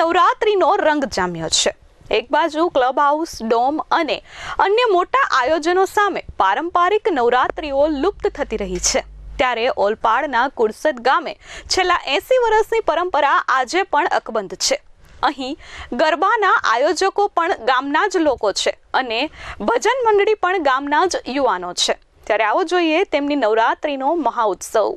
નવરાત્રીનો રંગ જામ્યો છે. એક બાજુ ક્લબ હાઉસ ડોમ અને અન્ય મોટા આયોજનો સામે પારંપરિક નવરાત્રિઓ લુપ્ત થતી રહી છે. ત્યારે ઓલપાડના કુરસદ ગામે છેલ્લા એસી વર્ષની પરંપરા આજે પણ અકબંધ છે. અહીં ગરબાના આયોજકો પણ ગામના જ લોકો છે અને ભજન મંડળી પણ ગામના જ યુવાનો છે. ત્યારે આવો જોઈએ તેમની નવરાત્રિનો મહાઉત્સવ.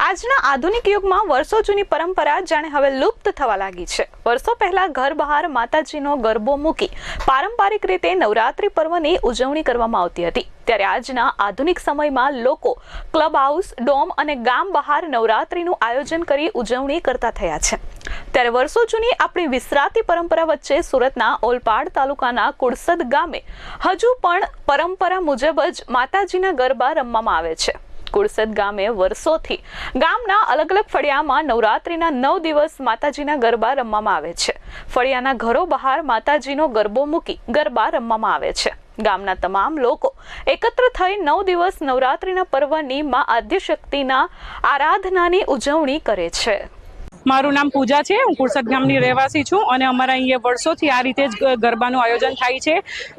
આજના આધુનિક યુગમાં વર્ષો જૂની પરંપરા જાણે હવે લુપ્ત થવા લાગી છે. વર્ષો પહેલા ઘર બહાર માતાજીનો ગરબો મૂકી પારંપરિક રીતે નવરાત્રી પર્વની ઉજવણી કરવામાં આવતી હતી. ત્યારે આજના આધુનિક સમયમાં લોકો ક્લબ હાઉસ, ડોમ અને ગામ બહાર નવરાત્રીનું આયોજન કરી ઉજવણી કરતા થયા છે. ત્યારે વર્ષો જૂની આપણી વિસરાતી પરંપરા વચ્ચે સુરતના ઓલપાડ તાલુકાના કુડસદ ગામે હજુ પણ પરંપરા મુજબ જ માતાજીના ગરબા રમવામાં આવે છે. કુડસદ ગામે વર્ષોથી ગામના અલગ અલગ ફળિયામાં નવરાત્રિના નવ દિવસ માતાજીના ગરબા રમવામાં આવે છે. ફળિયાના ઘરો બહાર માતાજીનો ગરબો મૂકી ગરબા રમવામાં આવે છે. ગામના તમામ લોકો એકત્ર થઈ નવ દિવસ નવરાત્રિના પર્વની મા આદ્યશક્તિના આરાધનાની ઉજવણી કરે છે. મારું નામ પૂજા છે. હું કુરસદ ગામની રહેવાસી છું અને અમારા અહીંયા વર્ષોથી આ રીતે જ ગરબાનું આયોજન થાય છે.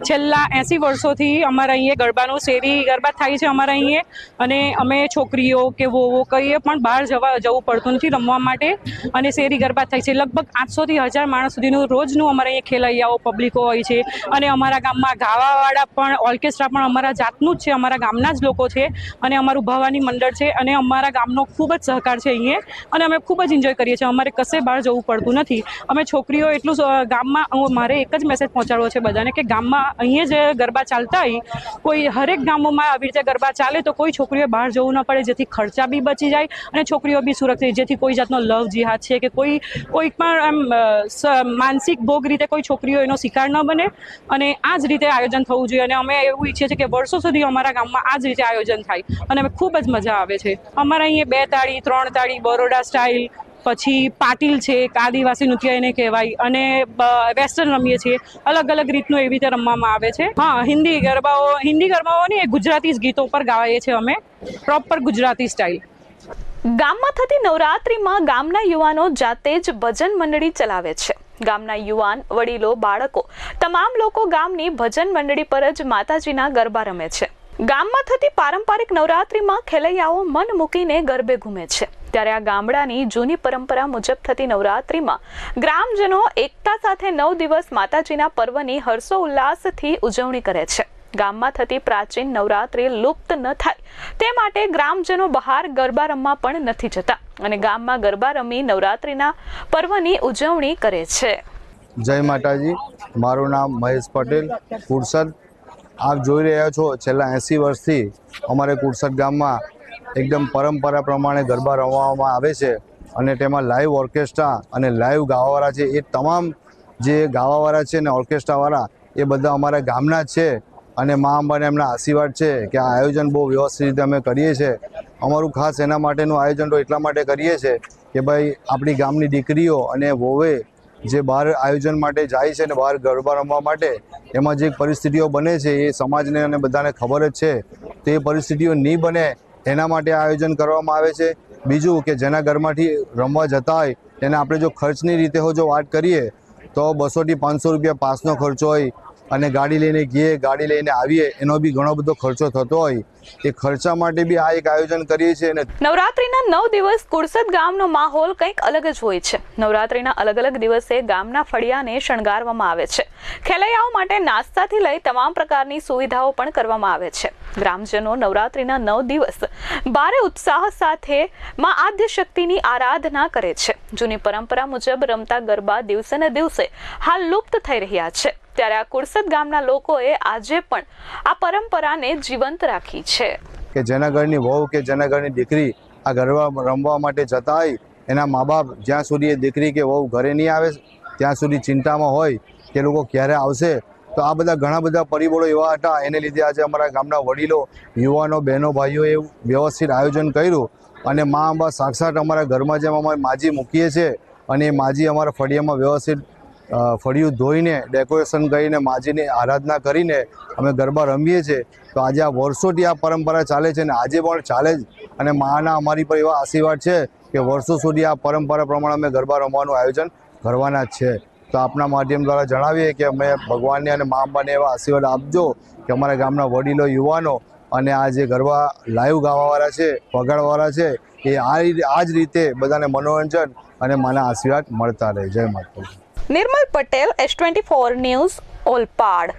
છેલ્લા એંસી વર્ષોથી અમારા અહીંયા ગરબાનું શેરી, ગરબા થાય છે અમારા અહીંયા અને અમે છોકરીઓ કે વોવો કહીએ પણ બહાર જવા, જવું પડતું નથી રમવા માટે અને શેરી, ગરબા થાય છે. લગભગ આઠસોથી હજાર માણસ સુધીનું રોજનું અમારા અહીંયા ખેલૈયાઓ, પબ્લિકો હોય છે અને અમારા ગામમાં ગાવાવાળા પણ, ઓર્કેસ્ટ્રા પણ અમારા જાતનું જ છે. અમારા ગામના જ લોકો છે અને અમારું ભવાની મંડળ છે અને અમારા ગામનો ખૂબ જ સહકાર છે અહીંયા અને અમે ખૂબ જ એન્જોય કરીએ છીએ. અમારે કશે બહાર જવું પડતું નથી. અમે છોકરીઓ એટલું ગામમાં મારે એક જ મેસેજ પહોંચાડવો છે બધાને કે ગામમાં અહીંયા જે ગરબા ચાલતા હોય, કોઈ હરેક ગામોમાં આવી રીતે ગરબા ચાલે તો કોઈ છોકરીઓ બહાર જવું ન પડે. જેથી ખર્ચા બી બચી જાય અને છોકરીઓ બી સુરક્ષિત. જેથી કોઈ જાતનો લવ જિહાદ છે કે કોઈ કોઈ પણ આમ માનસિક ભોગ રીતે કોઈ છોકરીઓ એનો શિકાર ન બને અને આ જ રીતે આયોજન થવું જોઈએ. અને અમે એવું ઈચ્છીએ છીએ કે વર્ષો સુધી અમારા ગામમાં આ જ રીતે આયોજન થાય અને અમે ખૂબ જ મજા આવે છે. અમારા અહીંયા બે તાળી, ત્રણ તાળી, બરોડા સ્ટાઇલ પછી પાટીલ છે, એક આદિવાસી નૃત્ય એને કહેવાય. અને વેસ્ટર્ન રમીએ છીએ. અલગ અલગ રીતનું એવી રીતે રમવામાં આવે છે. હા, હિન્દી ગરબાઓ હિન્દી ગરબાઓ નહીં એ ગુજરાતી જ ગીતો પર ગાઈએ છીએ અમે. પ્રોપર ગુજરાતી સ્ટાઇલ ગામમાં થતી નવરાત્રીમાં ગામના યુવાનો જાતે જ ભજન મંડળી ચલાવે છે. ગામના યુવાન, વડીલો, બાળકો તમામ લોકો ગામની ભજન મંડળી પર જ માતાજીના ગરબા રમે છે. ગામમાં થતી પારંપરિક નવરાત્રીમાં ખેલૈયાઓ મન મૂકીને ગરબે ઘૂમે છે. ત્યારે આ ગામડાની જૂની પરંપરા મુજબ થતી નવરાત્રીમાં ગ્રામજનો એકતા સાથે નવ દિવસ માતાજીના પર્વની હર્ષો ઉલ્લાસથી ઉજવણી કરે છે. ગામમાં થતી પ્રાચીન નવરાત્રિ લુપ્ત ન થાય તે માટે ગ્રામજનો બહાર ગરબા રમવા પણ નથી જતા અને ગામમાં ગરબા રમી નવરાત્રિના પર્વની ઉજવણી કરે છે. જય માતાજી. મારું નામ મહેશ પટેલ, કુરસદ. આપ જોઈ રહ્યા છો, છેલ્લા એંસી વર્ષથી અમારે કુરસદ ગામમાં એકદમ પરંપરા પ્રમાણે ગરબા રમવામાં આવે છે અને તેમાં લાઈવ ઓર્કેસ્ટ્રા અને લાઈવ ગાવાવાળા છે, એ તમામ જે ગાવાવાળા છે ને ઓર્કેસ્ટ્રાવાળા એ બધા અમારા ગામના જ છે અને મા અંબાને એમના આશીર્વાદ છે કે આ આયોજન બહુ વ્યવસ્થિત રીતે અમે કરીએ છીએ અમારું ખાસ એના માટેનું આયોજન તો એટલા માટે કરીએ છીએ કે ભાઈ આપણી ગામની દીકરીઓ અને વોવે જે બહાર આયોજન માટે જાય છે ને બહાર ગરબા રમવા માટે, એમાં જે પરિસ્થિતિઓ બને છે એ સમાજને અને બધાને ખબર જ છે. તો પરિસ્થિતિઓ નહીં બને એના માટે આયોજન કરવામાં આવે છે. બીજું કે જેના ઘરમાંથી રમવા જતા હોય, તેને આપણે જો ખર્ચની રીતે હો જો વાત કરીએ, તો બસોથી પાંચસો રૂપિયા પાસનો ખર્ચો હોય અને ગાડી લઈને ગઈએ, ગાડી લઈને આવીએ, એનો બી ઘણો બધો ખર્ચો થતો હોય. એ ખર્ચા માટે બી આ એક આયોજન કરીએ છીએ અને નવરાત્રીના નવ દિવસ કુરસદ ગામનો માહોલ કંઈક અલગ જ હોય છે. નવરાત્રીના અલગ અલગ દિવસે ગામના ફળિયાને શણગારવામાં આવે છે. ખેલૈયાઓ માટે નાસ્તાથી લઈ તમામ પ્રકારની સુવિધાઓ પણ કરવામાં આવે છે. ગ્રામજનો નવરાત્રિના નવ દિવસ ભારે ઉત્સાહ સાથે માં આદ્ય શક્તિની આરાધના કરે છે. જૂની પરંપરા મુજબ રમતા ગરબા દિવસે ને દિવસે હાલ લુપ્ત થઈ રહ્યા છે. ત્યારે આ કુરસદ ગામના લોકોએ આજે પણ આ પરંપરાને જીવંત રાખી છે. કે જેના વહુ કે જેના દીકરી આ ગરબા રમવા માટે જતા હોય એના મા બાપ જ્યાં સુધી એ દીકરી કે વહુ ઘરે નહીં આવે, ત્યાં સુધી ચિંતામાં હોય કે લોકો ક્યારે આવશે તો આ બધા ઘણા બધા પરિબળો એવા હતા. એને લીધે આજે અમારા ગામના વડીલો, યુવાનો, બહેનો, ભાઈઓએ વ્યવસ્થિત આયોજન કર્યું અને મા અંબા સાક્ષાત અમારા ઘરમાં જેમ અમે માજી મૂકીએ છીએ અને એ માજી અમારા ફળિયામાં વ્યવસ્થિત ફળિયું ધોઈને, ડેકોરેશન કરીને, માજીની આરાધના કરીને અમે ગરબા રમીએ છીએ. તો આજે આ વર્ષોથી આ પરંપરા ચાલે છે અને આજે પણ ચાલે જ અને માના અમારી પર એવા આશીર્વાદ છે કે વર્ષો સુધી આ પરંપરા પ્રમાણે અમે ગરબા રમવાનું આયોજન કરવાના જ છે. તો આપના માધ્યમ દ્વારા જણાવીએ કે અમે ભગવાનને અને મા અંબાને એવા આશીર્વાદ આપજો કે અમારા ગામના વડીલો, યુવાનો અને આ જે ગરબા લાઈવ ગાવાવાળા છે, વગાડવાવાળા છે, એ આ આ જ રીતે બધાને મનોરંજન અને માના આશીર્વાદ મળતા રહે. જય માતા Nirmal Patel S twenty four news Olpad.